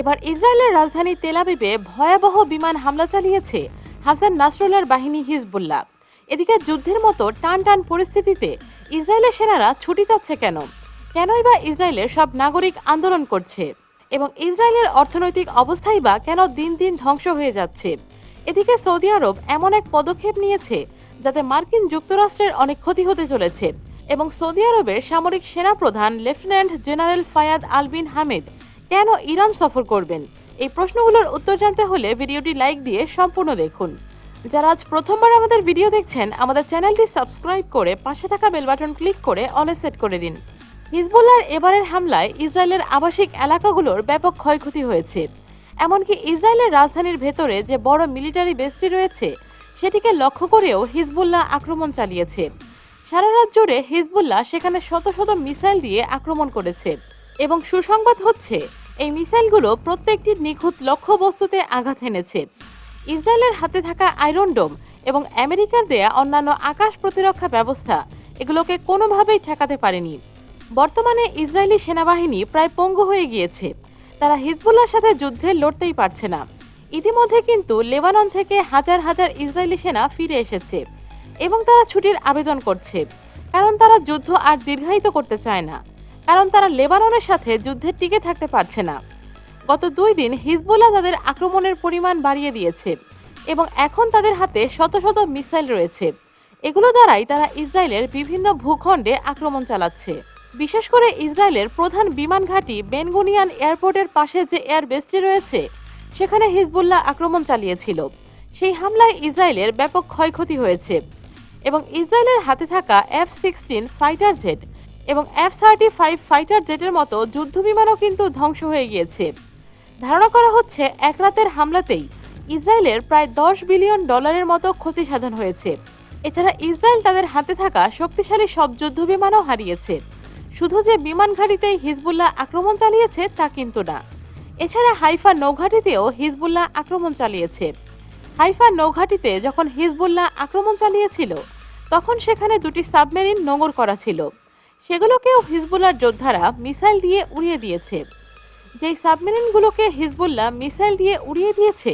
এবার ইসরায়েলের রাজধানী তেলাবিবে ভয়াবহ বিমান হামলা চালিয়েছে হাসান নাসরুল্লাহর বাহিনী হিজবুল্লাহ। এদিকে যুদ্ধের মতো টান টান পরিস্থিতিতে ইসরায়েলের সেনারা ছুটি যাচ্ছে কেন? কেনই বা ইসরায়েলের সব নাগরিক আন্দোলন করছে? এবং ইসরায়েলের অর্থনৈতিক অবস্থাই বা কেন দিন দিন ধ্বংস হয়ে যাচ্ছে? এদিকে সৌদি আরব এমন এক পদক্ষেপ নিয়েছে যাতে মার্কিন যুক্তরাষ্ট্রের অনেক ক্ষতি হতে চলেছে। এবং সৌদি আরবের সামরিক সেনাপ্রধান lieutenant general Fayyad Albin Hamid কেন ইরান সফর করবেন? এই প্রশ্নগুলোর উত্তর জানতে হলে ভিডিওটি লাইক দিয়ে সম্পূর্ণ দেখুন। যারা আজ প্রথমবার আমাদের ভিডিও দেখছেন, আমাদের চ্যানেলটি সাবস্ক্রাইব করে পাশে থাকা বেল বাটন ক্লিক করে অলে সেট করে দিন। হিজবুল্লার এবারের হামলায় ইসরায়েলের আবাসিক এলাকাগুলোর ব্যাপক ক্ষয়ক্ষতি হয়েছে। এমনকি ইসরায়েলের রাজধানীর ভেতরে যে বড় মিলিটারি বেসটি রয়েছে, সেটিকে লক্ষ্য করেও হিজবুল্লাহ আক্রমণ চালিয়েছে। সারা রাত জুড়ে হিজবুল্লাহ সেখানে শত শত মিসাইল দিয়ে আক্রমণ করেছে। এবং সুসংবাদ হচ্ছে এই মিসাইলগুলো প্রত্যেকটি নিখুঁত লক্ষ্যবস্তুতে আঘাত এনেছে। ইসরায়েলের হাতে থাকা আয়রন ডোম এবং আমেরিকার দেয়া অন্যান্য আকাশ প্রতিরক্ষা ব্যবস্থা এগুলোকে কোনোভাবেই ঠেকাতে পারেনি। বর্তমানে ইসরায়েলি সেনাবাহিনী প্রায় পঙ্গু হয়ে গিয়েছে। তারা হিজবুল্লার সাথে যুদ্ধে লড়তেই পারছে না। ইতিমধ্যে কিন্তু লেবানন থেকে হাজার হাজার ইসরায়েলি সেনা ফিরে এসেছে এবং তারা ছুটির আবেদন করছে। কারণ তারা যুদ্ধ আর দীর্ঘায়িত করতে চায় না। কারণ তারা লেবাননের সাথে যুদ্ধে টিকে থাকতে পারছে না। গত দুই দিন হিজবুল্লাহ তাদের আক্রমণের পরিমাণ বাড়িয়ে দিয়েছে এবং এখন তাদের হাতে শত শত মিসাইল রয়েছে। এগুলো দ্বারাই তারা ইসরায়েলের বিভিন্ন ভূখণ্ডে আক্রমণ চালাচ্ছে। বিশেষ করে ইসরায়েলের প্রধান বিমান ঘাঁটি বেনগুনিয়ান এয়ারপোর্টের পাশে যে এয়ারবেসটি রয়েছে, সেখানে হিজবুল্লাহ আক্রমণ চালিয়েছিল। সেই হামলায় ইসরায়েলের ব্যাপক ক্ষয়ক্ষতি হয়েছে এবং ইসরায়েলের হাতে থাকা এফ সিক্সটিন ফাইটার জেট এবং এফ থার্টি ফাইভ ফাইটার জেটের মতো যুদ্ধবিমানও কিন্তু ধ্বংস হয়ে গিয়েছে। ধারণা করা হচ্ছে, এক রাতের হামলাতেই ইসরায়েলের প্রায় দশ বিলিয়ন ডলারের মতো ক্ষতি সাধন হয়েছে। এছাড়া ইসরায়েল তাদের হাতে থাকা শক্তিশালী সব যুদ্ধবিমানও হারিয়েছে। শুধু যে বিমান ঘাঁটিতেই হিজবুল্লাহ আক্রমণ চালিয়েছে, তা কিন্তু না। এছাড়া হাইফা নৌঘাটিতেও হিজবুল্লাহ আক্রমণ চালিয়েছে। হাইফা নৌঘাটিতে যখন হিজবুল্লাহ আক্রমণ চালিয়েছিল, তখন সেখানে দুটি সাবমেরিন নোঙর করা ছিল। সেগুলোকেও হিজবুল্লার যোদ্ধারা মিসাইল দিয়ে উড়িয়ে দিয়েছে। যেই সাবমেরিনগুলোকে হিজবুল্লাহ মিসাইল দিয়ে উড়িয়ে দিয়েছে,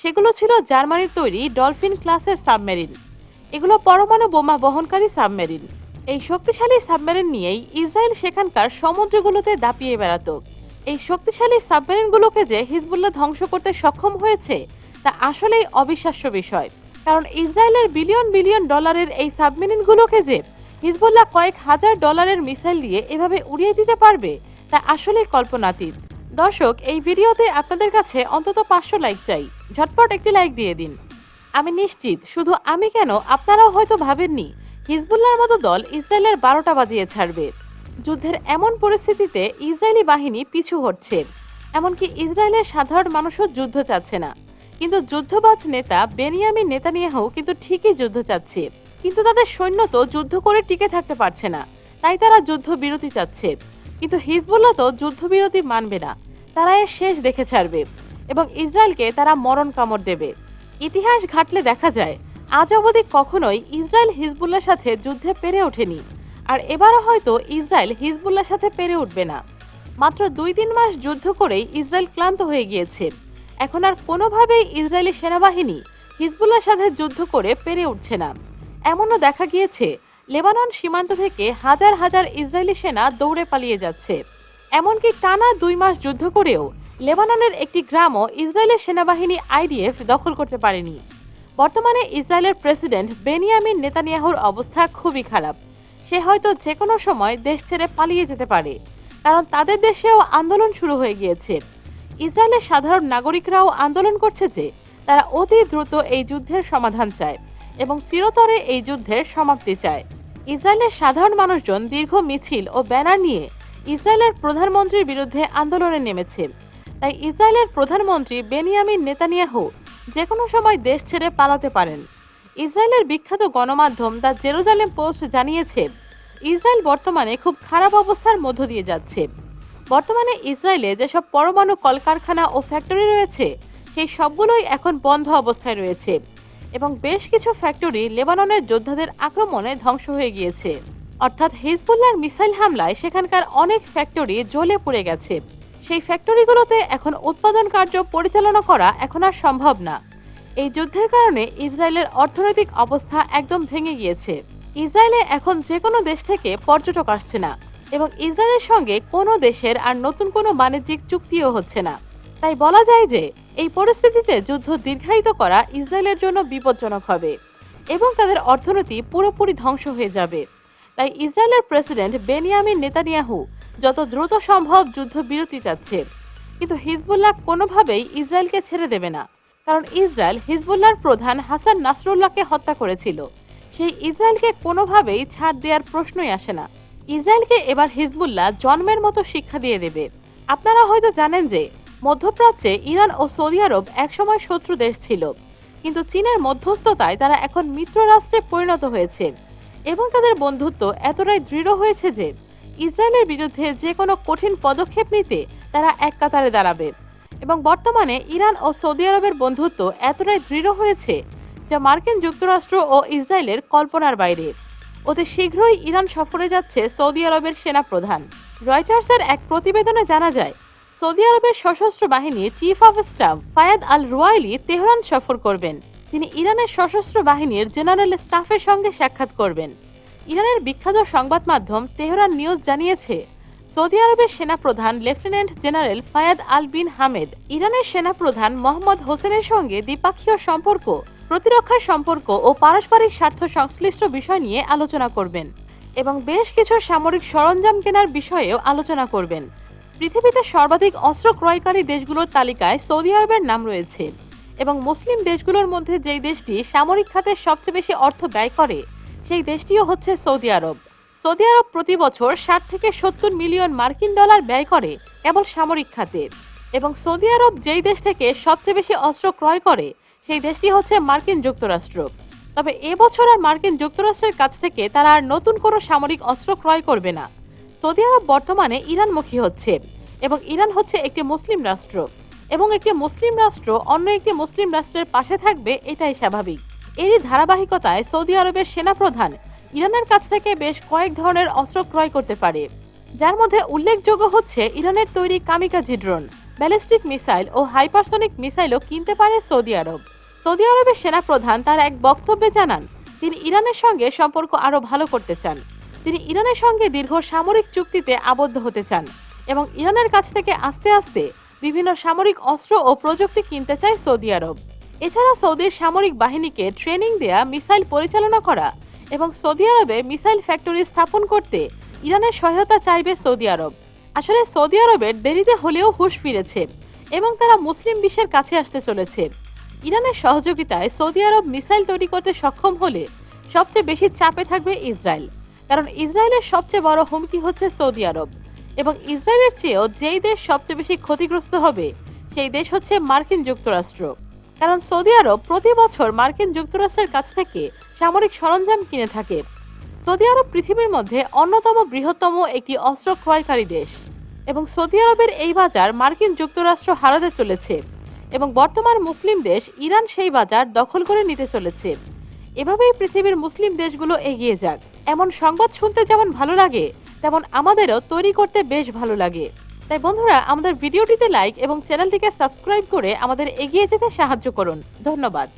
সেগুলো ছিল জার্মানির তৈরি ডলফিন ক্লাসের সাবমেরিন। এগুলো পরমাণু বোমা বহনকারী সাবমেরিন। এই শক্তিশালী সাবমেরিন নিয়েই ইসরায়েল সেখানকার সমুদ্রগুলোতে দাপিয়ে বেড়াত। এই শক্তিশালী সাবমেরিনগুলোকে যে হিজবুল্লাহ ধ্বংস করতে সক্ষম হয়েছে, তা আসলেই অবিশ্বাস্য বিষয়। কারণ ইসরায়েলের বিলিয়ন বিলিয়ন ডলারের এই সাবমেরিনগুলোকে যে হিজবুল্লাহ কয়েক হাজার ডলারের মিসাইল দিয়ে এভাবে উড়িয়ে দিতে পারবে? তা আসলেই কল্পনাতীত। দর্শক, এই ভিডিওতে আপনাদের কাছে অন্তত পাঁচশো লাইক চাই। ঝটপট একটি লাইক দিয়ে দিন। আমি নিশ্চিত, শুধু আমি কেন, আপনারাও হয়তো ভাবেননি, হিজবুল্লাহর মতো দল ইসরায়েলের বারোটা বাজিয়ে ছাড়বে। যুদ্ধের এমন পরিস্থিতিতে ইসরায়েলি বাহিনী পিছু হটছে। এমনকি ইসরায়েলের সাধারণ মানুষও যুদ্ধ চাচ্ছে না। কিন্তু যুদ্ধবাজ নেতা বেনিয়ামিন নেতানিয়াহু কিন্তু ঠিকই যুদ্ধ চাচ্ছে। কিন্তু তাদের সৈন্য তো যুদ্ধ করে টিকে থাকতে পারছে না। তাই তারা যুদ্ধ বিরতি চাচ্ছে। কিন্তু হিজবুল্লাহ তো যুদ্ধবিরতি মানবে না। তারা এর শেষ দেখে ছাড়বে এবং ইসরায়েলকে তারা মরণ কামড় দেবে। ইতিহাস ঘাটলে দেখা যায়, আজ অবধি কখনোই ইসরায়েল হিজবুল্লার সাথে যুদ্ধে পেরে ওঠেনি। আর এবারও হয়তো ইসরায়েল হিজবুল্লার সাথে পেরে উঠবে না। মাত্র দুই তিন মাস যুদ্ধ করেই ইসরায়েল ক্লান্ত হয়ে গিয়েছে। এখন আর কোনোভাবেই ইসরায়েলি সেনাবাহিনী হিজবুল্লার সাথে যুদ্ধ করে পেরে উঠছে না। এমনও দেখা গিয়েছে, লেবানন সীমান্ত থেকে হাজার হাজার ইসরায়েলি সেনা দৌড়ে পালিয়ে যাচ্ছে। এমনকি টানা দুই মাস যুদ্ধ করেও লেবাননের একটি গ্রামও ইসরায়েলের সেনাবাহিনী আইডিএফ দখল করতে পারেনি। বর্তমানে ইসরায়েলের প্রেসিডেন্ট বেনিয়ামিন নেতানিয়াহুর অবস্থা খুবই খারাপ। সে হয়তো যে কোনো সময় দেশ ছেড়ে পালিয়ে যেতে পারে, কারণ তাদের দেশেও আন্দোলন শুরু হয়ে গিয়েছে। ইসরায়েলের সাধারণ নাগরিকরাও আন্দোলন করছে যে তারা অতি দ্রুত এই যুদ্ধের সমাধান চায়। এবং চিরতরে এই যুদ্ধের সমাপ্তি চায়। ইসরায়েলের সাধারণ মানুষজন দীর্ঘ মিছিল ও ব্যানার নিয়ে ইসরায়েলের প্রধানমন্ত্রীর বিরুদ্ধে আন্দোলনে নেমেছে। তাই ইসরায়েলের প্রধানমন্ত্রী বেনিয়ামিন নেতানিয়াহু যে কোনো সময় দেশ ছেড়ে পালাতে পারেন। ইসরায়েলের বিখ্যাত গণমাধ্যম দ্য জেরুজালেম পোস্ট জানিয়েছে, ইসরায়েল বর্তমানে খুব খারাপ অবস্থার মধ্য দিয়ে যাচ্ছে। বর্তমানে ইসরায়েলে যেসব পরমাণু কলকারখানা ও ফ্যাক্টরি রয়েছে, সেই সবগুলোই এখন বন্ধ অবস্থায় রয়েছে। এবং বেশ কিছু ফ্যাক্টরি লেবাননের যোদ্ধাদের আক্রমণে ধ্বংস হয়ে গিয়েছে। অর্থাৎ হিজবুল্লার মিসাইল হামলায় সেখানকার অনেক ফ্যাক্টরি জ্বলে পুড়ে গেছে। সেই ফ্যাক্টরিগুলোতে এখন উৎপাদন কার্য পরিচালনা করা এখন আর সম্ভব না। এই যুদ্ধের কারণে ইসরায়েলের অর্থনৈতিক অবস্থা একদম ভেঙে গিয়েছে। ইসরায়েলে এখন যে কোনো দেশ থেকে পর্যটক আসছে না এবং ইসরায়েলের সঙ্গে কোনো দেশের আর নতুন কোনো বাণিজ্যিক চুক্তিও হচ্ছে না। তাই বলা যায় যে এই পরিস্থিতিতে যুদ্ধ দীর্ঘায়িত করা ইসরায়েলের জন্য বিপজ্জনক হবে এবং তাদের অর্থনীতি পুরোপুরি ধ্বংস হয়ে যাবে। তাই ইসরায়েলের প্রেসিডেন্ট বেনিয়ামিন নেতানিয়াহু যত দ্রুত সম্ভব যুদ্ধবিরতি চাচ্ছে। কিন্তু হিজবুল্লাহ কোনোভাবেই ইসরায়েলকে ছেড়ে দেবে না। কারণ ইসরায়েল হিজবুল্লাহর প্রধান হাসান নাসরুল্লাহকে হত্যা করেছিল। সেই ইসরায়েলকে কোনোভাবেই ছাড় দেওয়ার প্রশ্নই আসে না। ইসরায়েলকে এবার হিজবুল্লাহ জন্মের মতো শিক্ষা দিয়ে দেবে। আপনারা হয়তো জানেন যে মধ্যপ্রাচ্যে ইরান ও সৌদি আরব একসময় শত্রু দেশ ছিল, কিন্তু চীনের মধ্যস্থতায় তারা এখন মিত্র রাষ্ট্রে পরিণত হয়েছে এবং তাদের বন্ধুত্ব এতটাই দৃঢ় হয়েছে যে ইসরায়েলের বিরুদ্ধে যে কোনো কঠিন পদক্ষেপ নিতে তারা এক কাতারে দাঁড়াবে। এবং বর্তমানে ইরান ও সৌদি আরবের বন্ধুত্ব এতটাই দৃঢ় হয়েছে যা মার্কিন যুক্তরাষ্ট্র ও ইসরায়েলের কল্পনার বাইরে। অতি শীঘ্রই ইরান সফরে যাচ্ছে সৌদি আরবের সেনাপ্রধান। রয়টার্সের এক প্রতিবেদনে জানা যায় সৌদি আরবের সশস্ত্র বাহিনীর chief of staff Fayyad Al Ruwaili Tehran সফর করবেন। তিনি ইরানের সশস্ত্র বাহিনীর জেনারেল স্টাফের সঙ্গে সাক্ষাৎ করবেন। ইরানের বিখ্যাত সংবাদ মাধ্যম তেহরান নিউজ জানিয়েছে, সৌদি আরবের সেনাপ্রধান lieutenant general Fayyad al bin Hamed, ইরানের সেনাপ্রধান মোহাম্মদ হোসেনের সঙ্গে দ্বিপাক্ষীয় সম্পর্ক প্রতিরক্ষার সম্পর্ক ও পারস্পরিক স্বার্থ সংশ্লিষ্ট বিষয় নিয়ে আলোচনা করবেন এবং বেশ কিছু সামরিক সরঞ্জাম কেনার বিষয়েও আলোচনা করবেন। পৃথিবীতে সর্বাধিক অস্ত্র ক্রয়কারী দেশগুলোর তালিকায় সৌদি আরবের নাম রয়েছে এবং মুসলিম দেশগুলোর মধ্যে যেই দেশটি সামরিক খাতে সবচেয়ে বেশি অর্থ ব্যয় করে, সেই দেশটিও হচ্ছে সৌদি আরব। সৌদি আরব প্রতি বছর ষাট থেকে সত্তর মিলিয়ন মার্কিন ডলার ব্যয় করে কেবল সামরিক খাতে এবং সৌদি আরব যেই দেশ থেকে সবচেয়ে বেশি অস্ত্র ক্রয় করে, সেই দেশটি হচ্ছে মার্কিন যুক্তরাষ্ট্র। তবে এবছর আর মার্কিন যুক্তরাষ্ট্রের কাছ থেকে তারা আর নতুন কোনো সামরিক অস্ত্র ক্রয় করবে না। সৌদি আরব বর্তমানে ইরানমুখী হচ্ছে এবং ইরান হচ্ছে একটি মুসলিম রাষ্ট্র এবং একটি মুসলিম রাষ্ট্র অন্য একটি মুসলিম রাষ্ট্রের পাশে থাকবে এটাই স্বাভাবিক। এরই ধারাবাহিকতায় সৌদি আরবের সেনাপ্রধান ইরানের কাছ থেকে বেশ কয়েক ধরনের অস্ত্র ক্রয় করতে পারে। যার মধ্যে উল্লেখযোগ্য হচ্ছে ইরানের তৈরি কামিকাজি ড্রোন, ব্যালিস্টিক মিসাইল ও হাইপারসনিক মিসাইলও কিনতে পারে সৌদি আরব। সৌদি আরবের সেনাপ্রধান তার এক বক্তব্যে জানান, তিনি ইরানের সঙ্গে সম্পর্ক আরও ভালো করতে চান। তিনি ইরানের সঙ্গে দীর্ঘ সামরিক চুক্তিতে আবদ্ধ হতে চান এবং ইরানের কাছ থেকে আস্তে আস্তে বিভিন্ন সামরিক অস্ত্র ও প্রযুক্তি কিনতে চায় সৌদি আরব। এছাড়া সৌদির সামরিক বাহিনীকে ট্রেনিং দেয়া, মিসাইল পরিচালনা করা এবং সৌদি আরবে মিসাইল ফ্যাক্টরি স্থাপন করতে ইরানের সহায়তা চাইবে সৌদি আরব। আসলে সৌদি আরবের দেরিতে হলেও হুঁশ ফিরেছে এবং তারা মুসলিম বিশ্বের কাছে আসতে চলেছে। ইরানের সহযোগিতায় সৌদি আরব মিসাইল তৈরি করতে সক্ষম হলে সবচেয়ে বেশি চাপে থাকবে ইসরায়েল। কারণ ইসরায়েলের সবচেয়ে বড় হুমকি হচ্ছে সৌদি আরব। এবং ইসরায়েলের চেয়েও যেই দেশ সবচেয়ে বেশি ক্ষতিগ্রস্ত হবে, সেই দেশ হচ্ছে মার্কিন যুক্তরাষ্ট্র। কারণ সৌদি আরব প্রতি বছর মার্কিন যুক্তরাষ্ট্রের কাছ থেকে সামরিক সরঞ্জাম কিনে থাকে। সৌদি আরব পৃথিবীর মধ্যে অন্যতম বৃহত্তম একটি অস্ত্র ক্রয়কারী দেশ। এবং সৌদি আরবের এই বাজার মার্কিন যুক্তরাষ্ট্র হারাতে চলেছে। এবং বর্তমান মুসলিম দেশ ইরান সেই বাজার দখল করে নিতে চলেছে। এভাবেই পৃথিবীর মুসলিম দেশগুলো এগিয়ে যাক। এমন সংবাদ শুনতে যেমন ভালো লাগে, তেমন আমাদেরও তৈরি করতে বেশ ভালো লাগে। তাই বন্ধুরা, আমাদের ভিডিওটিতে লাইক এবং চ্যানেলটিকে সাবস্ক্রাইব করে আমাদের এগিয়ে যেতে সাহায্য করুন। ধন্যবাদ।